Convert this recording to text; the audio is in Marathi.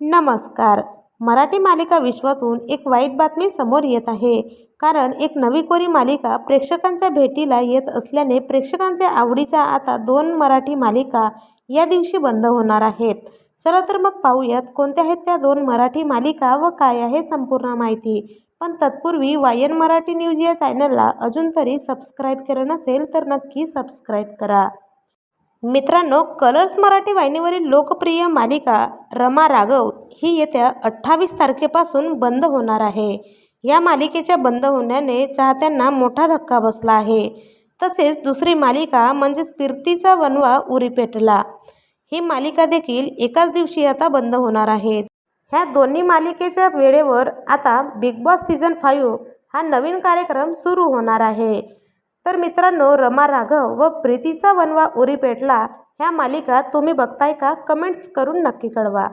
नमस्कार. मराठी मालिका विश्वातून एक वाईट बातमी समोर येत आहे. कारण एक नवी कोरी मालिका प्रेक्षकांच्या भेटीला येत असल्याने प्रेक्षकांच्या आवडीच्या आता दोन मराठी मालिका या दिवशी बंद होणार आहेत. चला तर मग पाहूयात कोणत्या आहेत त्या दोन मराठी मालिका व काय आहे संपूर्ण माहिती. पण तत्पूर्वी वायन मराठी न्यूज या चॅनलला अजून तरी सबस्क्राईब केलं नसेल तर नक्की सबस्क्राईब करा. मित्रांनो कलर्स मराठी वाहिनीवरील लोकप्रिय मालिका रमा राघव ही येत्या अठ्ठावीस तारखेपासून बंद होणार आहे. या मालिकेच्या बंद होण्याने चाहत्यांना मोठा धक्का बसला आहे. तसेच दुसरी मालिका म्हणजेच फिरतीचा वनवा उरी पेटला. ही मालिका देखील एकाच दिवशी आता बंद होणार आहेत ह्या दोन्ही मालिकेच्या वेळेवर आता बिग बॉस सीझन फाईव्ह हा नवीन कार्यक्रम सुरू होणार आहे. तर मित्रांनो रमा राघव व प्रीतीचा वनवा उरी पेटला. ह्या मालिका तुम्ही बघताय का? कमेंट्स करून नक्की कळवा.